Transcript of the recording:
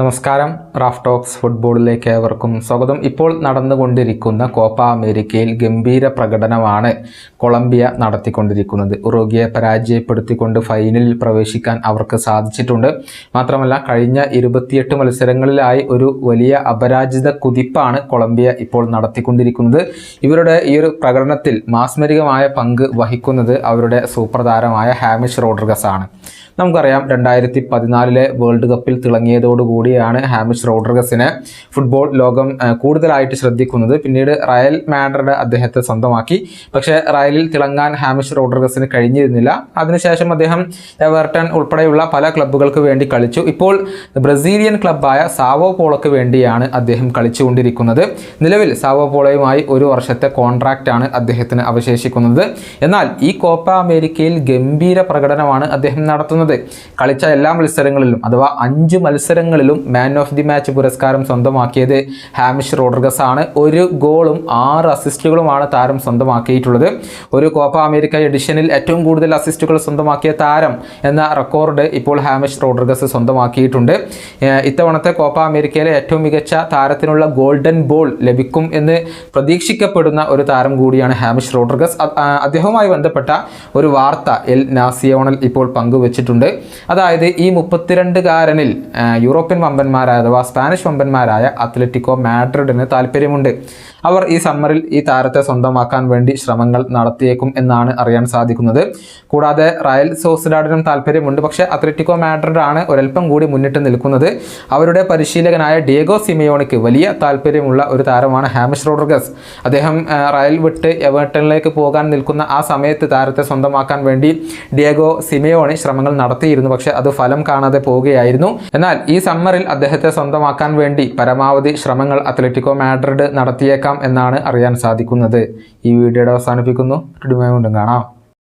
നമസ്കാരം. Raf talks ഫുട്ബോളിലേക്ക് ഏവർക്കും സ്വാഗതം. ഇപ്പോൾ നടന്നുകൊണ്ടിരിക്കുന്ന കോപ്പ അമേരിക്കയിൽ ഗംഭീര പ്രകടനമാണ് കൊളംബിയ നടത്തിക്കൊണ്ടിരിക്കുന്നത്. ഉറുഗിയെ പരാജയപ്പെടുത്തിക്കൊണ്ട് ഫൈനലിൽ പ്രവേശിക്കാൻ അവർക്ക് സാധിച്ചിട്ടുണ്ട്. മാത്രമല്ല കഴിഞ്ഞ ഇരുപത്തിയെട്ട് മത്സരങ്ങളിലായി ഒരു വലിയ അപരാജിത കുതിപ്പാണ് കൊളംബിയ ഇപ്പോൾ നടത്തിക്കൊണ്ടിരിക്കുന്നത്. ഇവരുടെ ഈ ഒരു പ്രകടനത്തിൽ മാസ്മരികമായ പങ്ക് വഹിക്കുന്നത് അവരുടെ സൂപ്പർ താരമായ ഹാമിഷ് റോഡ്രിഗസ് ആണ് നമുക്കറിയാം രണ്ടായിരത്തി പതിനാലിലെ വേൾഡ് കപ്പിൽ തിളങ്ങിയതോടുകൂടിയാണ് ഹാമിഷ് റോഡ്രിഗസിനെ ഫുട്ബോൾ ലോകം കൂടുതലായിട്ട് ശ്രദ്ധിക്കുന്നത്. പിന്നീട് റയൽ മാഡ്രിഡ് അദ്ദേഹത്തെ സ്വന്തമാക്കി. പക്ഷേ റയലിൽ തിളങ്ങാൻ ഹാമിഷ് റോഡ്രിഗസിന് കഴിഞ്ഞിരുന്നില്ല. അതിനുശേഷം അദ്ദേഹം എവർട്ടൺ ഉൾപ്പെടെയുള്ള പല ക്ലബ്ബുകൾക്ക് വേണ്ടി കളിച്ചു. ഇപ്പോൾ ബ്രസീലിയൻ ക്ലബ്ബായ സാവോ പോളോക്ക് വേണ്ടിയാണ് അദ്ദേഹം കളിച്ചുകൊണ്ടിരിക്കുന്നത്. നിലവിൽ സാവോ പോളയുമായി ഒരു വർഷത്തെ കോൺട്രാക്റ്റാണ് അദ്ദേഹത്തിന് അവശേഷിക്കുന്നത്. എന്നാൽ ഈ കോപ്പ അമേരിക്കയിൽ ഗംഭീര പ്രകടനമാണ് അദ്ദേഹം നടത്തുന്നത്. കളിച്ച എല്ലാ മത്സരങ്ങളിലും അഥവാ അഞ്ച് മത്സരങ്ങളിലും മാൻ ഓഫ് ദി മാച്ച് പുരസ്കാരം സ്വന്തമാക്കിയത് ഹാമിഷ് റോഡ്രിഗസ് ആണ് ഒരു ഗോളും ആറ് അസിസ്റ്റുകളുമാണ് താരം സ്വന്തമാക്കിയിട്ടുള്ളത്. ഒരു കോപ്പ അമേരിക്ക എഡിഷനിൽ ഏറ്റവും കൂടുതൽ അസിസ്റ്റുകൾ സ്വന്തമാക്കിയ താരം എന്ന റെക്കോർഡ് ഇപ്പോൾ ഹാമിഷ് റോഡ്രിഗസ് സ്വന്തമാക്കിയിട്ടുണ്ട്. ഇത്തവണത്തെ കോപ്പ അമേരിക്കയിലെ ഏറ്റവും മികച്ച താരത്തിനുള്ള ഗോൾഡൻ ബോൾ ലഭിക്കും എന്ന് പ്രതീക്ഷിക്കപ്പെടുന്ന ഒരു താരം കൂടിയാണ് ഹാമിഷ് ആ, അദ്ദേഹവുമായി ബന്ധപ്പെട്ട ഒരു വാർത്ത എൽ നാസിയോണൽ ഇപ്പോൾ പങ്കുവച്ചിട്ടുണ്ട്. അതായത് ഈ മുപ്പത്തിരണ്ടുകാരനിൽ ആ, വമ്പന്മാരായ അഥവാ സ്പാനിഷ് വമ്പന്മാരായ അത്ലറ്റിക്കോ മാഡ്രിഡിന് താല്പര്യമുണ്ട്. അവർ ഈ സമ്മറിൽ ഈ താരത്തെ സ്വന്തമാക്കാൻ വേണ്ടി ശ്രമങ്ങൾ നടത്തിയേക്കും എന്നാണ് അറിയാൻ സാധിക്കുന്നത്. കൂടാതെ റയൽ സോസിഡാഡിനും താല്പര്യമുണ്ട്. പക്ഷേ അത്ലറ്റിക്കോ മാഡ്രിഡ് ആണ് ഒരൽപ്പം കൂടി മുന്നിട്ട് നിൽക്കുന്നത്. അവരുടെ പരിശീലകനായ ഡിയേഗോ സിമിയോണിക്ക് വലിയ താല്പര്യമുള്ള ഒരു താരമാണ് ഹാമിഷ് റോഡ്രിഗസ് അദ്ദേഹം റയൽ വിട്ട് എവേർട്ടണിലേക്ക് പോകാൻ നിൽക്കുന്ന ആ സമയത്ത് താരത്തെ സ്വന്തമാക്കാൻ വേണ്ടി ഡിയേഗോ സിമിയോണി ശ്രമങ്ങൾ നടത്തിയിരുന്നു. പക്ഷേ അത് ഫലം കാണാതെ പോവുകയായിരുന്നു. എന്നാൽ ഈ സമ്മറിൽ അദ്ദേഹത്തെ സ്വന്തമാക്കാൻ വേണ്ടി പരമാവധി ശ്രമങ്ങൾ അത്ലറ്റിക്കോ മാഡ്രിഡ് നടത്തിയേക്കാം എന്നാണ് അറിയാൻ സാധിക്കുന്നത്. ഈ വീഡിയോയുടെ അവസാനിപ്പിക്കുന്നു. കാണാം.